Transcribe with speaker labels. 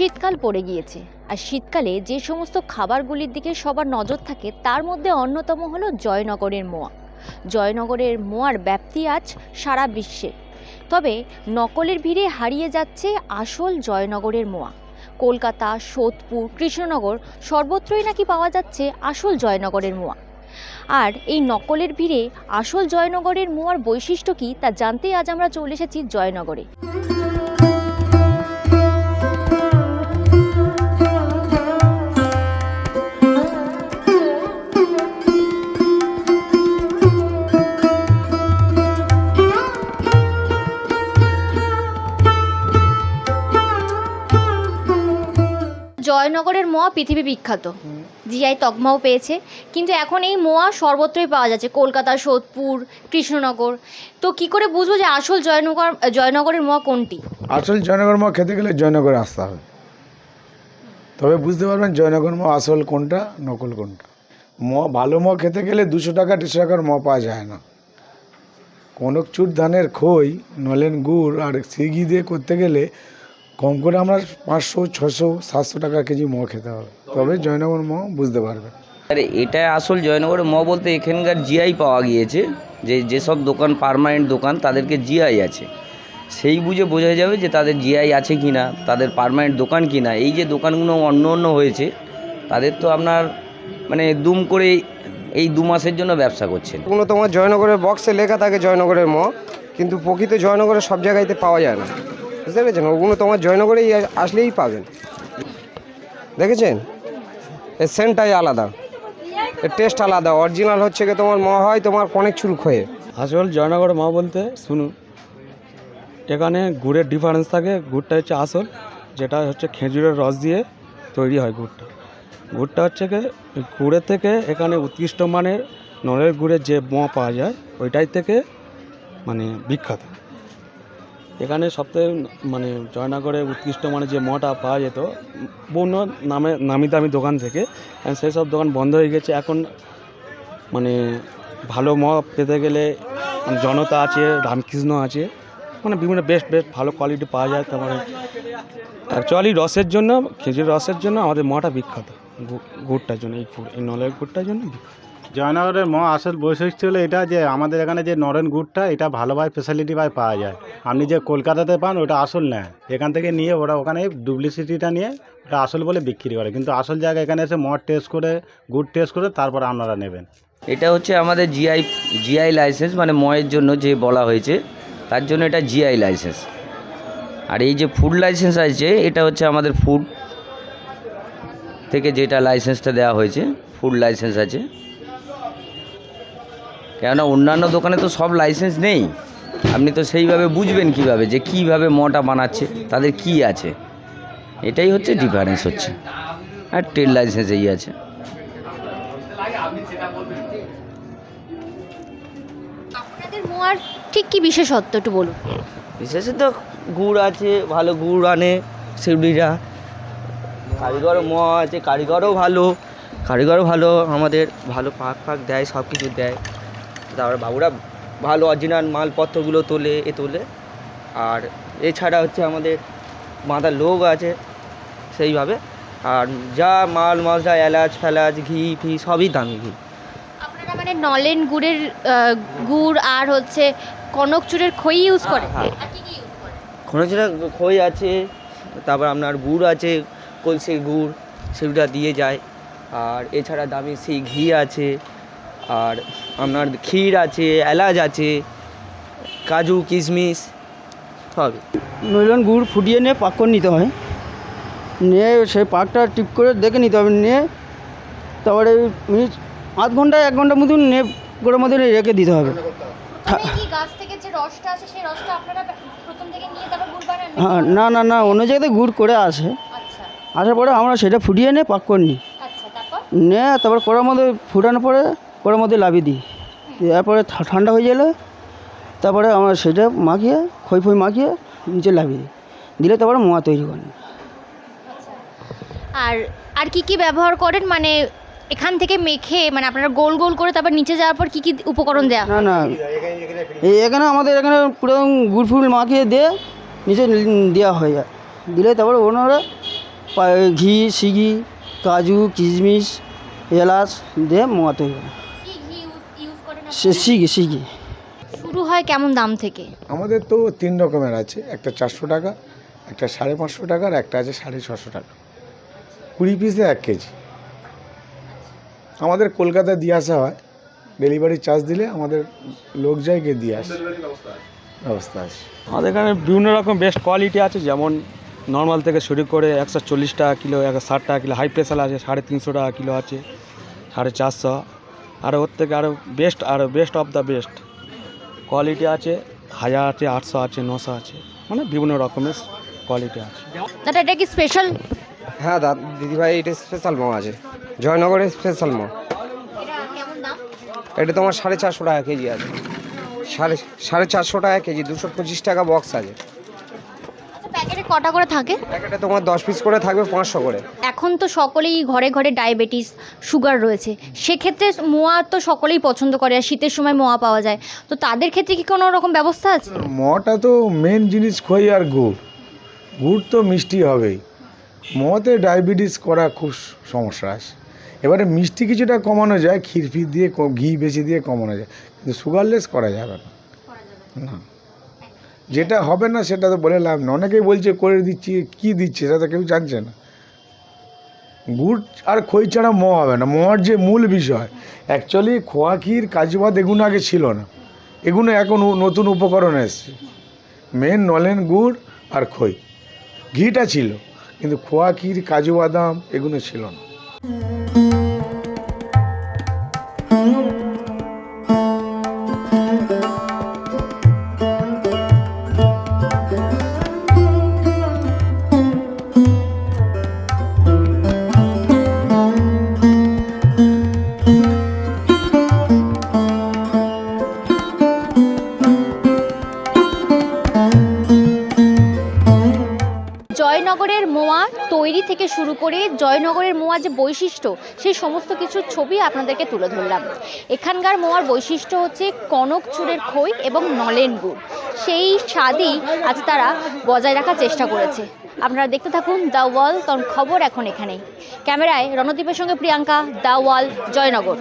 Speaker 1: শীতকাল পড়ে গিয়েছে। আর শীতকালে যে সমস্ত খাবারগুলির দিকে সবার নজর থাকে, তার মধ্যে অন্যতম হলো জয়নগরের মোয়া। জয়নগরের মোয়ার ব্যাপ্তি আজ সারা বিশ্বে। তবে নকলের ভিড়ে হারিয়ে যাচ্ছে আসল জয়নগরের মোয়া। কলকাতা, সোদপুর, কৃষ্ণনগর সর্বত্রই নাকি পাওয়া যাচ্ছে আসল জয়নগরের মোয়া। আর এই নকলের ভিড়ে আসল জয়নগরের মোয়ার বৈশিষ্ট্য কী তা জানতেই আজ আমরা চলে এসেছি জয়নগরে। জয়নগরের মোয়া পৃথিবী বিখ্যাত। জিআই তকমাও পেয়েছে। কিন্তু এখন এই মোয়া সর্বত্রই পাওয়া যাচ্ছে। কলকাতা, সোদপুর, কৃষ্ণনগর। তো কি করে বুঝব যে আসল জয়নগর জয়নগরের মোয়া কোনটি?
Speaker 2: আসল জয়নগর মা খেতে গেলে জয়নগরে আসতে হবে। তবে বুঝতে পারবেন জয়নগর মা আসল কোনটা, নকল কোনটা। ম ভালো ম খেতে গেলে দুশো টাকা, দেড়শো টাকার ম পাওয়া যায় না। কনকচুর ধানের খই, নলেন গুড় আর সিগি দিয়ে করতে গেলে কম করে আমরা পাঁচশো ছশো সাতশো টাকা কেজি ম খেতে হবে। তবে জয়নগর ম বুঝতে পারবেন
Speaker 3: আরে এটা আসল জয়নগরের ম বলতে এখানকার জিআই পাওয়া গিয়েছে যে যেসব দোকান পারমানেন্ট দোকান তাদেরকে জিআই আছে। সেই বুঝে বোঝা যাবে যে তাদের জিআই আছে কি না তাদের পারমানেন্ট দোকান কি না এই যে দোকানগুলো অন্য অন্য হয়েছে তাদের তো আপনার মানে দুম করে এই দু মাসের জন্য ব্যবসা করছেন।
Speaker 4: কোনো তোমার জয়নগরের বক্সে লেখা থাকে জয়নগরের ম কিন্তু প্রকৃত জয়নগরের সব জায়গাতে পাওয়া যায় না। বুঝতে পেরেছেন ওগুলো তোমার জয়নগরেই আসলেই পাবেন। দেখেছেন? এর সেন্টটাই আলাদা। এর টেস্ট আলাদা। অরিজিনাল হচ্ছে কি তোমার ম হয় তোমার অনেক চুল খয়ে।
Speaker 5: আসল জয়নগর মা বলতে শুনুন, এখানে গুড়ের ডিফারেন্স থাকে। গুড়টা হচ্ছে আসল, যেটা হচ্ছে খেজুরের রস দিয়ে তৈরি হয় গুড়টা। গুড়টা হচ্ছে ওই গুড়ের থেকে এখানে উৎকৃষ্ট মানের নলের গুড়ের যে মোয়া পাওয়া যায়, ওইটাই থেকে মানে বিখ্যাত। এখানে সবথেকে মানে জয়নগরে উৎকৃষ্ট মানের যে মটা পাওয়া যেত বিভিন্ন নামে নামি দামি দোকান থেকে সেই সব দোকান বন্ধ হয়ে গেছে। এখন মানে ভালো মদ পেতে গেলে মানে জনতা আছে, রামকৃষ্ণ আছে মানে বিভিন্ন বেস্ট বেস্ট ভালো কোয়ালিটি পাওয়া যায়। তারপরে অ্যাকচুয়ালি রসের জন্য খেজুর রসের জন্য আমাদের মটা বিখ্যাত। গুড়টার জন্য, এই এই নলের গুড়টার জন্য বিখ্যাত।
Speaker 6: জয়নগরের ম আসল বৈশিষ্ট্য হলো এটা যে আমাদের এখানে যে নরেন গুড়টা, এটা ভালোভাবে ফেসিলিটি ভাই পাওয়া যায়। আপনি যে কলকাতাতে পান, ওটা আসল না। এখান থেকে নিয়ে ওরা ওখানে ডুপ্লিসিটিটা নিয়ে ওটা আসল বলে বিক্রি করে। কিন্তু আসল জায়গা এখানে এসে মদ টেস্ট করে, গুড় টেস্ট করে, তারপর আপনারা নেবেন।
Speaker 3: এটা হচ্ছে আমাদের জিআই জিআই লাইসেন্স মানে ময়ের জন্য যে বলা হয়েছে, তার জন্য এটা জিআই লাইসেন্স আর এই যে ফুড লাইসেন্স আছে এটা হচ্ছে আমাদের ফুড থেকে যেটা লাইসেন্সটা দেওয়া হয়েছে ফুড লাইসেন্স আছে। কেননা অন্যান্য দোকানে তো সব লাইসেন্স নেই। আপনি তো সেইভাবে বুঝবেন কীভাবে যে কীভাবে মটা বানাচ্ছে তাদের কি আছে? এটাই হচ্ছে ডিফারেন্স হচ্ছে। আর ট্রেড লাইসেন্স এই আছে।
Speaker 1: আপনাদের মোয়ার ঠিক কি বিশেষত্ব একটু বলুন?
Speaker 3: বিশেষত গুড় আছে ভালো গুড় আনে শিউলিরা। কারিগর ম আছে কারিগরও ভালো। কারিগরও ভালো আমাদের ভালো পাক ফাক দেয় সব কিছু দেয়। তারপর বাবুরা ভালো অরিজিনাল মালপত্রগুলো তোলে এ তোলে। আর এছাড়া হচ্ছে আমাদের মাথার লোক আছে সেইভাবে। আর যা মাল মশলা এলাচ ফেলাচ ঘি ফি সবই দামি ঘি।
Speaker 1: আপনারা মানে নলেন গুড়ের গুড় আর হচ্ছে কনক চুরের খই ইউজ করে
Speaker 3: হ্যাঁ।
Speaker 1: করে
Speaker 3: কোনো যেটা খই আছে তারপর আপনার গুড় আছে কলসির গুড় সেগুলো দিয়ে যায়। আর এছাড়া দামি সেই ঘি আছে। আর আপনার ক্ষীর আছে এলাচ আছে কাজু কিশমিশ সবই।
Speaker 7: নইলন গুড় ফুটিয়ে নিয়ে পাক করে নিতে হয়। নিয়ে সেই পাকটা টিপ করে দেখে নিতে হবে নিয়ে তারপরে মিনিট আধ ঘণ্টা এক ঘণ্টার মতন নিয়ে গোড়ার মধ্যে রেখে দিতে হবে।
Speaker 1: কি গাছ থেকে যে রসটা আছে সেই রসটা আপনারা প্রথম থেকে নিয়ে তারপর গুড় বানান নাকি?
Speaker 7: হ্যাঁ না না না অন্য জায়গাতে গুড় করে আসে।
Speaker 1: আচ্ছা।
Speaker 7: আসার পরে আমরা সেটা ফুটিয়ে নিয়ে পাক করে নিই।
Speaker 1: আচ্ছা তারপর?
Speaker 7: নিয়ে তারপর কড়ার মধ্যে ফুটানোর পরে কড়ার মধ্যে লাভিয়ে দিই। তারপরে ঠান্ডা হয়ে গেলে তারপরে আমরা সেটা মাখিয়ে খই ফই মাখিয়ে নিচে লাভিয়ে দিই। দিলে তারপরে মোয়া তৈরি করেন
Speaker 1: আর আর কি কি ব্যবহার করেন? মানে এখান থেকে মেখে মানে আপনারা গোল গোল করে তারপর নিচে যাওয়ার পর কি কি উপকরণ দেয়া
Speaker 7: না না। এখানে আমাদের এখানে পুরো গুড় ফুল মাখিয়ে দিয়ে নিচে দেওয়া হয়ে। যায় দিলে তারপরে ওনারা ঘি সিগি কাজু কিশমিশ এলাচ দিয়ে মোয়া তৈরি সিগি সিগি
Speaker 1: শুরু হয় কেমন দাম থেকে?
Speaker 2: আমাদের তো তিন রকমের আছে। একটা চারশো টাকা একটা সাড়ে পাঁচশো টাকা আর একটা আছে সাড়ে ছশো টাকা। কুড়ি পিসে এক কেজি। আমাদের কলকাতায় দিয়ে আসা হয়। ডেলিভারি চার্জ দিলে আমাদের লোক যায় গিয়ে দিয়ে আসে। ব্যবস্থা আছে।
Speaker 5: আমাদের এখানে বিভিন্ন রকম বেস্ট কোয়ালিটি আছে। যেমন নর্মাল থেকে শুরু করে একশো চল্লিশ টাকা কিলো একশো ষাট টাকা কিলো হাই প্রেশার আছে সাড়ে তিনশো টাকা কিলো আছে সাড়ে চারশো। আরও ওর থেকে আরও বেস্ট আরও best of the best quality আছে হাজার আছে আটশো আছে নশো আছে। মানে বিভিন্ন রকমের কোয়ালিটি আছে।
Speaker 1: দাদা এটা কি স্পেশাল
Speaker 4: হ্যাঁ দা দিদিভাই এটা স্পেশাল মোয়া আছে। জয়নগরের স্পেশাল মোয়া এটা তোমার সাড়ে চারশো টাকা কেজি আছে। সাড়ে সাড়ে চারশো টাকা কেজি দুশো পঁচিশ টাকা বক্স আছে।
Speaker 1: প্যাকেটে কটা করে থাকে?
Speaker 4: প্যাকেটে তোমার দশ পিস করে থাকবে পাঁচশো করে।
Speaker 1: এখন তো সকলেই ঘরে ঘরে ডায়াবেটিস সুগার রয়েছে। সেক্ষেত্রে মোয়া তো সকলেই পছন্দ করে আর শীতের সময় মোয়া পাওয়া যায়। তো তাদের ক্ষেত্রে কি কোনো রকম ব্যবস্থা আছে?
Speaker 2: মটা তো মেন জিনিস খই আর গুড়। গুড় তো মিষ্টি হবেই। মতে ডায়াবেটিস করা খুব সমস্যা আছে এবারে মিষ্টি কিছুটা কমানো যায় ক্ষীর ফির দিয়ে ঘি বেশি দিয়ে কমানো যায়। কিন্তু সুগারলেস করা যাবে না। না। যেটা হবে না সেটা তো বলে লাভ না অনেকেই বলছে, করে দিচ্ছি, কি দিচ্ছে? সেটা তো কেউ জানছে না। গুড় আর খই ছাড়া ম হবে না। মর যে মূল বিষয় অ্যাকচুয়ালি খোয়া ক্ষীর কাজুবাদ এগুলো আগে ছিল না। এগুলো এখন নতুন উপকরণ এসছে। মেন নলেন গুড় আর খই। ঘিটা ছিল, কিন্তু খোয়া ক্ষীর কাজু বাদাম এগুলো ছিল না।
Speaker 1: জয়নগরের মোয়া তৈরি থেকে শুরু করে জয়নগরের মোয়ার যে বৈশিষ্ট্য সেই সমস্ত কিছুর ছবি আপনাদেরকে তুলে ধরলাম। এখানকার মোয়ার বৈশিষ্ট্য হচ্ছে কনক চুরের খই এবং নলেন গুড়। সেই স্বাদই আজ তারা বজায় রাখার চেষ্টা করেছে। আপনারা দেখতে থাকুন দ্য ওয়াল, কারণ খবর এখন এখানেই। ক্যামেরায় রণদীপের সঙ্গে প্রিয়াঙ্কা, দ্য ওয়াল, জয়নগর।